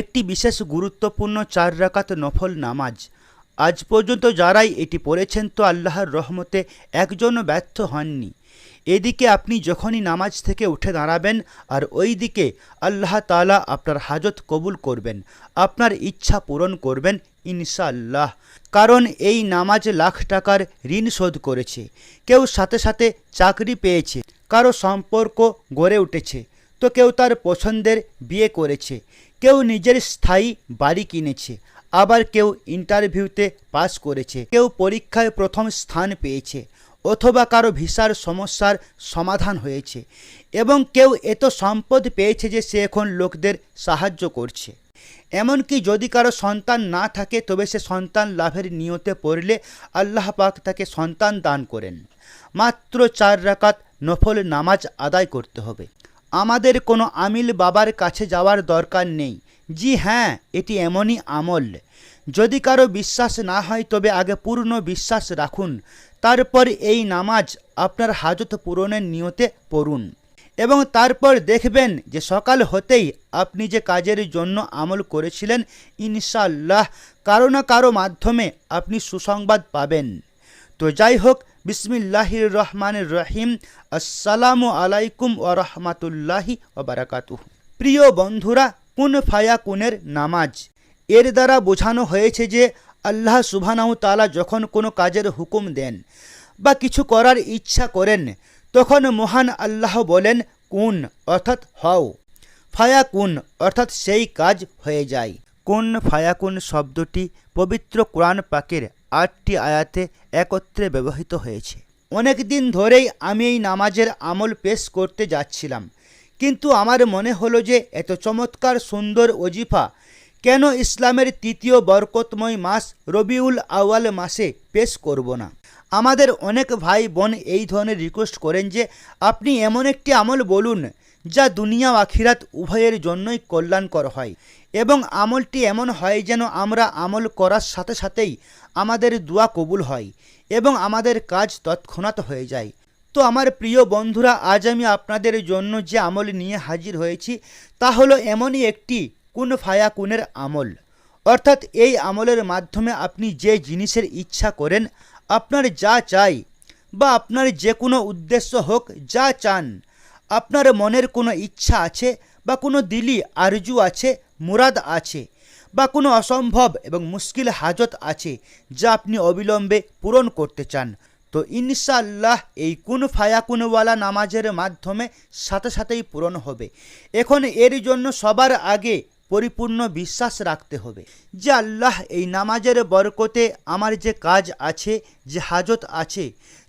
একটি বিশেষ গুরুত্বপূর্ণ চার রাকাত নফল নামাজ। আজ পর্যন্ত যারাই এটি পড়েছেন তো আল্লাহর রহমতে একজনও ব্যর্থ হননি। এদিকে আপনি যখনই নামাজ থেকে উঠে দাঁড়াবেন আর ওই দিকে আল্লাহ তাআলা আপনার হাজত কবুল করবেন, আপনার ইচ্ছা পূরণ করবেন ইনশাআল্লাহ। কারণ এই নামাজ লাখ টাকার ঋণ শোধ করেছে। কেউ সাথে সাথে চাকরি পেয়েছে, কারও সম্পর্ক গড়ে উঠেছে তো কেউ তার পছন্দের বিয়ে করেছে, কেউ নিজের স্থায়ী বাড়ি কিনেছে, আবার কেউ ইন্টারভিউতে পাস করেছে, কেউ পরীক্ষায় প্রথম স্থান পেয়েছে, অথবা কারও ভিসার সমস্যার সমাধান হয়েছে, এবং কেউ এত সম্পদ পেয়েছে যে সে এখন লোকদের সাহায্য করছে। এমনকি যদি কারও সন্তান না থাকে, তবে সে সন্তান লাভের নিয়তে পড়লে আল্লাহ পাক তাকে সন্তান দান করেন। মাত্র চার রাকাত নফল নামাজ আদায় করতে হবে। আমাদের কোনো আমিল বাবার কাছে যাওয়ার দরকার নেই। জি হ্যাঁ এটি এমনই আমল। যদি কারও বিশ্বাস না হয়, তবে আগে পূর্ণ বিশ্বাস রাখুন। তারপর এই নামাজ আপনার হাজত পূরণের নিয়তে পড়ুন। এবং তারপর দেখবেন যে সকাল হতেই আপনি যে কাজের জন্য আমল করেছিলেন ইনশাল্লাহ কারও না কারও মাধ্যমে আপনি সুসংবাদ পাবেন। তো যাই হোক বিসমিল্লাহির রহমানির রহিম আসসালামু আলাইকুম ও রহমাতুল্লাহি ওবারাকাতুহ প্রিয় বন্ধুরা, কুন ফায়া কুনের নামাজ? এর দ্বারা বোঝানো হয়েছে যে আল্লাহ সুবহানাহু তালা যখন কোনো কাজের হুকুম দেন বা কিছু করার ইচ্ছা করেন, তখন মহান আল্লাহ বলেন, কুন? অর্থাৎ, হও। ফায়াকুন অর্থাৎ, সেই কাজ হয়ে যায়। কোন ফায়াকুন শব্দটি পবিত্র কোরআন পাকের আটটি আয়াতে একত্রে ব্যবহৃত হয়েছে। অনেক দিন ধরেই আমি এই নামাজের আমল পেশ করতে যাচ্ছিলাম, কিন্তু আমার মনে হলো যে এত চমৎকার সুন্দর ওজিফা কেন ইসলামের তৃতীয় বরকতময় মাস রবিউল আওয়াল মাসে পেশ করব না? আমাদের অনেক ভাই বোন এই ধরনের রিকোয়েস্ট করেন যে, আপনি এমন একটি আমল বলুন যা দুনিয়া আখিরাত উভয়ের জন্যই কল্যাণকর হয়। এবং আমলটি এমন হয় যেন আমরা আমল করার সাথে সাথেই আমাদের দোয়া কবুল হয় এবং আমাদের কাজ তৎক্ষণাৎ হয়ে যায়। তো আমার প্রিয় বন্ধুরা, আজ আমি আপনাদের জন্য যে আমল নিয়ে হাজির হয়েছি তা হলো এমনই একটি কুন ফায়া কুনের আমল। অর্থাৎ এই আমলের মাধ্যমে আপনি যে জিনিসের ইচ্ছা করেন, আপনার যা চাই বা আপনার যে কোনো উদ্দেশ্য হোক, যা চান আপনার মনের কোনো ইচ্ছা আছে বা কোনো দিলি আরজু আছে, মুরাদ আছে বা কোনো অসম্ভব এবং মুশকিল হাজত আছে যা আপনি অবিলম্বে পূরণ করতে চান, তো ইনশাআল্লাহ এই কুন ফায়াকুনওয়ালা নামাজের মাধ্যমে সাথে সাথেই পূরণ হবে। এখন এর জন্য সবার আগে পরিপূর্ণ বিশ্বাস রাখতে হবে যে আল্লাহ এই নামাজের বরকতে আমার যে কাজ আছে, যে হাজত আছে,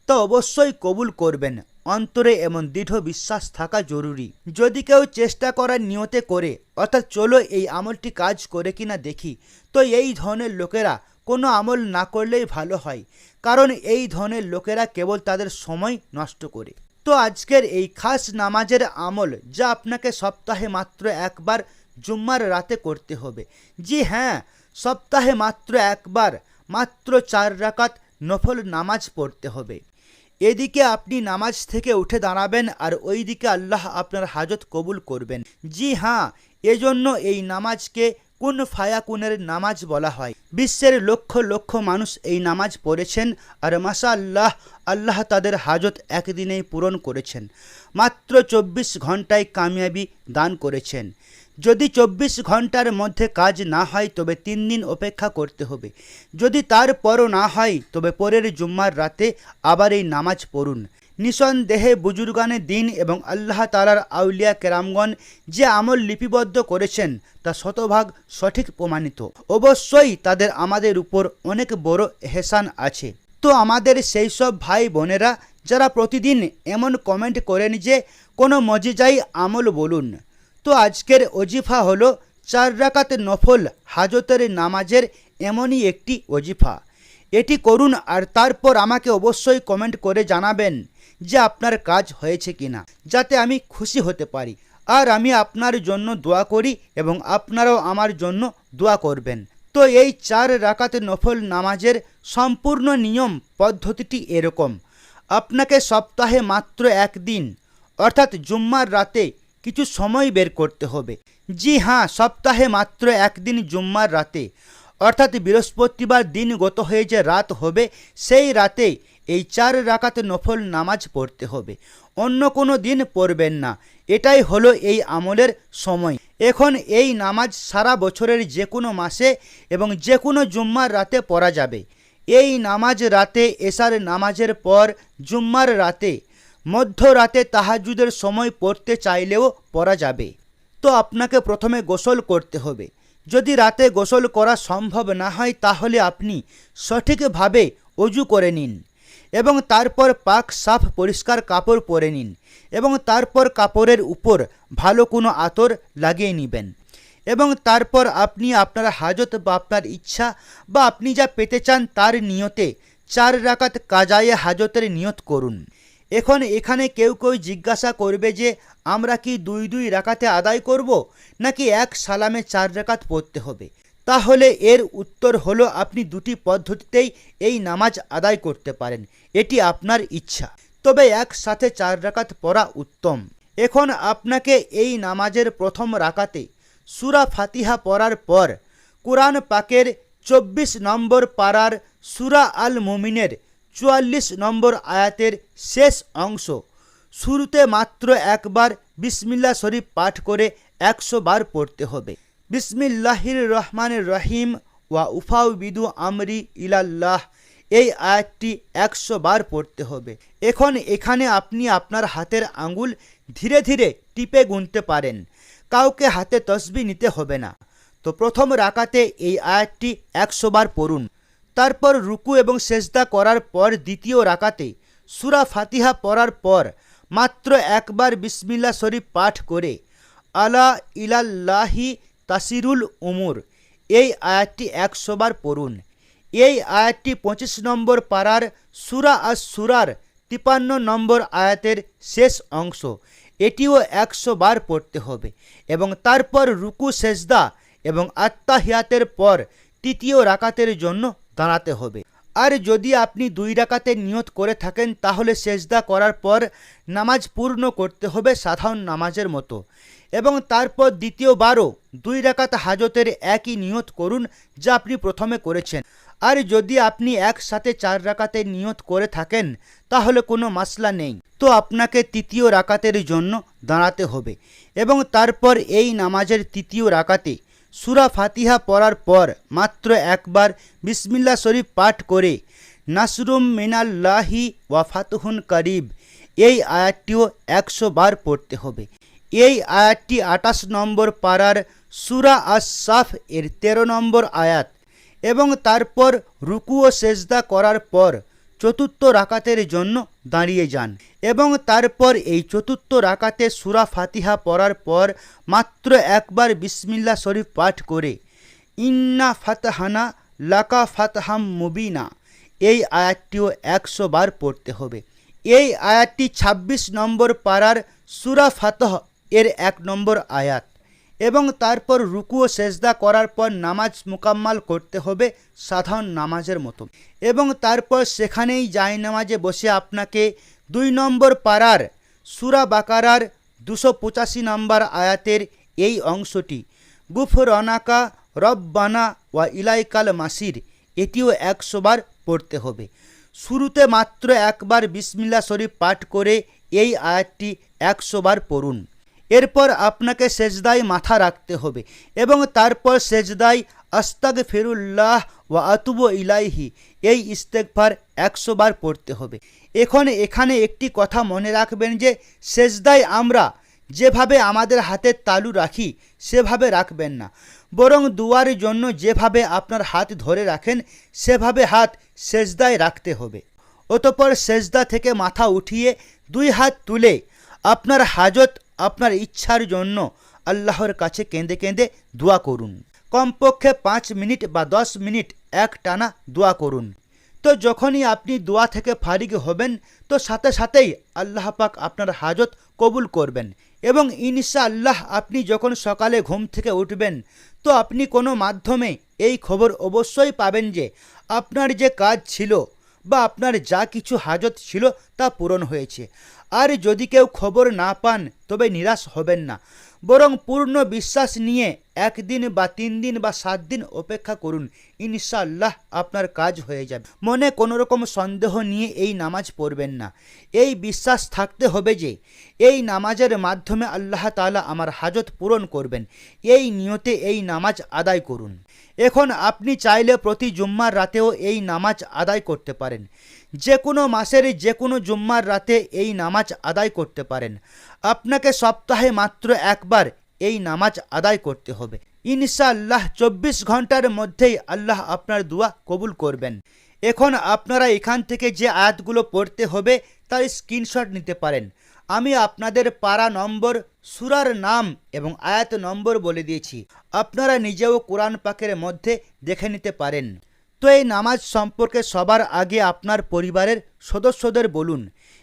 তা অবশ্যই কবুল করবেন। অন্তরে এমন দৃঢ় বিশ্বাস থাকা জরুরি। যদি কেউ চেষ্টা করার নিয়তে করে, অর্থাৎ চলো এই আমলটি কাজ করে কিনা দেখি, তো এই ধরনের লোকেরা কোনো আমল না করলেই ভালো হয়, কারণ এই ধরনের লোকেরা কেবল তাদের সময় নষ্ট করে। তো আজকের এই খাস নামাজের আমল যা আপনাকে সপ্তাহে মাত্র একবার জুম্মার রাতে করতে হবে। জি হ্যাঁ সপ্তাহে মাত্র একবার, মাত্র চার রাকাত নফল নামাজ পড়তে হবে। এদিকে আপনি নামাজ থেকে উঠে দাঁড়াবেন আর ওই দিকে আল্লাহ আপনার হাজত কবুল করবেন। জি হ্যাঁ এজন্য এই নামাজকে কোন ফায়াকুনের নামাজ বলা হয়। বিশ্বের লক্ষ লক্ষ মানুষ এই নামাজ পড়েছেন আর মাসা আল্লাহ আল্লাহ তাদের হাজত একদিনেই পূরণ করেছেন। মাত্র চব্বিশ ঘন্টায় কামিয়াবি দান করেছেন। যদি চব্বিশ ঘণ্টার মধ্যে কাজ না হয়, তবে তিন দিন অপেক্ষা করতে হবে। যদি তারপরও না হয়, তবে পরের জুম্মার রাতে আবার এই নামাজ পড়ুন। নিঃসন্দেহে বুজুর্গানে দিন এবং আল্লাহ তালার আউলিয়া কেরামগণ যে আমল লিপিবদ্ধ করেছেন, তা শতভাগ সঠিক প্রমাণিত। অবশ্যই তাদের আমাদের উপর অনেক বড় হেসান আছে। তো আমাদের সেই সব ভাই বোনেরা, যারা প্রতিদিন এমন কমেন্ট করেন যে, কোনো মজিজাই আমল বলুন। তো আজকের অজিফা হলো চার রাকাত নফল হাজতের নামাজের এমনই একটি অজিফা এটি করুন আর তারপর আমাকে অবশ্যই কমেন্ট করে জানাবেন যে আপনার কাজ হয়েছে কিনা, যাতে আমি খুশি হতে পারি। আর আমি আপনার জন্য দোয়া করি এবং আপনারাও আমার জন্য দোয়া করবেন। তো এই চার রাকাত নফল নামাজের সম্পূর্ণ নিয়ম, পদ্ধতিটি এরকম। আপনাকে সপ্তাহে মাত্র একদিন, অর্থাৎ জুম্মার রাতে কিছু সময় বের করতে হবে। জি হ্যাঁ সপ্তাহে মাত্র একদিন জুম্মার রাতে। অর্থাৎ বৃহস্পতিবার দিন গত হয়ে যে রাত হবে, সেই রাতে এই চার রাকাত নফল নামাজ পড়তে হবে। অন্য কোনো দিন পড়বেন না। এটাই হলো এই আমলের সময়। এখন এই নামাজ সারা বছরের যে কোনো মাসে এবং যে কোনো জুম্মার রাতে পড়া যাবে। এই নামাজ রাতে, এসার নামাজের পর জুম্মার রাতে মধ্যরাতে তাহাজুদের সময় পড়তে চাইলেও পড়া যাবে। তো আপনাকে প্রথমে গোসল করতে হবে। যদি রাতে গোসল করা সম্ভব না হয়, তাহলে আপনি সঠিকভাবে অজু করে নিন এবং তারপর পাক সাফ পরিষ্কার কাপড় পরে নিন এবং তারপর কাপড়ের উপর ভালো কোনো আতর লাগিয়ে নেবেন এবং তারপর আপনি আপনার হাজত বা আপনার ইচ্ছা বা আপনি যা পেতে চান তার নিয়তে চার রাকাত কাজায়ে হাজতের নিয়ত করুন। এখন এখানে কেউ কেউ জিজ্ঞাসা করবে যে, আমরা কি দুই দুই রাকাতে আদায় করব, নাকি এক সালামে চার রাকাত পড়তে হবে? তাহলে এর উত্তর হলো, আপনি দুটি পদ্ধতিতেই এই নামাজ আদায় করতে পারেন। এটি আপনার ইচ্ছা। তবে একসাথে চার রাকাত পড়া উত্তম। এখন আপনাকে এই নামাজের প্রথম রাকাতে সুরা ফাতিহা পড়ার পর, কোরআন পাকের চব্বিশ নম্বর পাড়ার সুরা আল মুমিনের চুয়াল্লিশ নম্বর আয়াতের শেষ অংশ। শুরুতে মাত্র একবার বিসমিল্লা শরীফ পাঠ করে একশো বার পড়তে হবে। বিসমিল্লাহির রহমানের রহিম ওয়া উফাউ বিদু আমরি ইলাল্লাহ, এই আয়াতটি একশো বার পড়তে হবে। এখন এখানে আপনি আপনার হাতের আঙ্গুল ধীরে ধীরে টিপে গুনতে পারেন। কাউকে হাতে তসবি নিতে হবে না। তো প্রথম রাকাতে এই আয়াতটি একশো বার পড়ুন। তারপর রুকু এবং সেজদা করার পর দ্বিতীয় রাকাতে সুরা ফাতিহা পড়ার পর মাত্র একবার বিসমিল্লা শরীফ পাঠ করে, আলা ইলাল্লাহি তাসিরুল উমুর, এই আয়াতটি একশোবার পড়ুন। এই আয়াতটি পঁচিশ নম্বর পাড়ার সুরা আর সুরার তিপান্ন নম্বর আয়াতের শেষ অংশ, এটিও একশো বার পড়তে হবে এবং তারপর রুকু, সেজদা এবং আত্মাহিয়াতের পর তৃতীয় রাকাতের জন্য দাঁড়াতে হবে। আর যদি আপনি দুই রাকাতের নিয়ত করে থাকেন, তাহলে সেজদা করার পর নামাজ পূর্ণ করতে হবে সাধারণ নামাজের মতো। এবং তারপর দ্বিতীয়বারও দুই রাকাত হাজতের একই নিয়ত করুন যা আপনি প্রথমে করেছেন। আর যদি আপনি একসাথে চার রাকাতের নিয়ত করে থাকেন, তাহলে কোনো মাসলা নেই। তো আপনাকে তৃতীয় রাকাতের জন্য দাঁড়াতে হবে। এবং তারপর এই নামাজের তৃতীয় রাকাতে সুরা ফাতিহা পড়ার পর মাত্র একবার বিসমিল্লা শরীফ পাঠ করে, নাসরুম মিনাল্লাহি ওয়া ফাতহুন করিব, এই আয়াতটিও একশো বার পড়তে হবে। এই আয়াতটি আটাশ নম্বর পাড়ার সুরা আসাফ এর তেরো নম্বর আয়াত এবং তারপর রুকু ও সেজদা করার পর চতুর্থ রাকাতের জন্য দাঁড়িয়ে যান এবং তারপর এই চতুর্থ রাকাতে সুরা ফাতিহা পড়ার পর মাত্র একবার বিসমিল্লা শরীফ পাঠ করে, ইন্না ফাতহানা লাকা ফাতহাম মুবিনা এই আয়াতটিও একশো বার পড়তে হবে। এই আয়াতটি ২৬ নম্বর পাড়ার সুরা ফাতহ এর এক নম্বর আয়াত। এবং তারপর রুকু ও সেজদা করার পর নামাজ মোকাম্মাল করতে হবে সাধারণ নামাজের মতো। এবং তারপর সেখানেই যায় নামাজে বসে আপনাকে দুই নম্বর পাড়ার সুরা বাকারার দুশো পঁচাশি নম্বর আয়াতের এই অংশটি গুফর অনাকা রব্বানা ওয়া ইলাইকাল মাসির, এটিও একশোবার পড়তে হবে। শুরুতে মাত্র একবার বিসমিল্লা শরীফ পাঠ করে এই আয়াতটি একশোবার পড়ুন। এরপর আপনাকে সেজদায় মাথা রাখতে হবে এবং তারপর সেজদায় আস্তাগ ফেরুল্লাহ ওয়া আতুব ইলাইহি, এই ইস্তেকফার একশো বার পড়তে হবে। এখন এখানে একটি কথা মনে রাখবেন যে, সেজদায় আমরা যেভাবে আমাদের হাতের তালু রাখি, সেভাবে রাখবেন না। বরং দুয়ার জন্য যেভাবে আপনার হাত ধরে রাখেন, সেভাবে হাত সেজদায় রাখতে হবে। অতপর সেজদা থেকে মাথা উঠিয়ে দুই হাত তুলে আপনার হাজত আপনার ইচ্ছার জন্য আল্লাহর কাছে কেঁদে কেঁদে দোয়া করুন। কমপক্ষে পাঁচ মিনিট বা দশ মিনিট এক টানা দোয়া করুন। তো যখনই আপনি দোয়া থেকে ফারিগ হবেন, তো সাথে সাথেই আল্লাহ পাক আপনার হাজত কবুল করবেন এবং ইনশা আল্লাহ আপনি যখন সকালে ঘুম থেকে উঠবেন, তো আপনি কোনো মাধ্যমে এই খবর অবশ্যই পাবেন যে আপনার যে কাজ ছিল বা আপনার যা কিছু হাজত ছিল তা পূরণ হয়েছে। আর যদি কেউ খবর না পান, তবে নিরাশ হবেন না। বরং পূর্ণ বিশ্বাস নিয়ে একদিন বা তিন দিন বা সাত দিন অপেক্ষা করুন। ইনশাআল্লাহ আপনার কাজ হয়ে যাবে। মনে কোনো রকম সন্দেহ নিয়ে এই নামাজ পড়বেন না। এই বিশ্বাস থাকতে হবে যে, এই নামাজের মাধ্যমে আল্লাহ তালা আমার হাজত পূরণ করবেন। এই নিয়তে এই নামাজ আদায় করুন। এখন আপনি চাইলে প্রতি জুম্মার রাতেও এই নামাজ আদায় করতে পারেন। যে কোনো মাসের যে কোনো জুম্মার রাতে এই নামাজ আদায় করতে পারেন। আপনাকে সপ্তাহে মাত্র একবার এই নামাজ আদায় করতে হবে। ইনশাআল্লাহ চব্বিশ ঘণ্টার মধ্যেই আল্লাহ আপনার দোয়া কবুল করবেন। এখন আপনারা এখান থেকে যে আয়াতগুলো পড়তে হবে, তার স্ক্রিনশট নিতে পারেন। আমি আপনাদের পারা নম্বর, সুরার নাম এবং আয়াত নম্বর বলে দিয়েছি। আপনারা নিজেও কোরআন পাকের মধ্যে দেখে নিতে পারেন। তো এই নামাজ সম্পর্কে সবার আগে আপনার পরিবারের সদস্যদের বলুন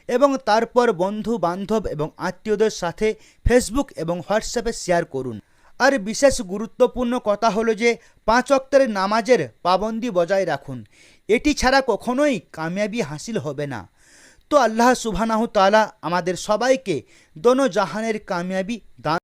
এবং তারপর বন্ধু, বান্ধব এবং আত্মীয়দের সাথে ফেসবুক এবং হোয়াটসঅ্যাপে শেয়ার করুন। আর বিশেষ গুরুত্বপূর্ণ কথা হলো যে পাঁচ অক্তের নামাজের পাবন্দি বজায় রাখুন। এটি ছাড়া কখনোই কামিয়াবি হাসিল হবে না। তো আল্লাহ সুবহানাহু তাআলা আমাদের সবাইকে দোনো জাহানের কামিয়াবি দান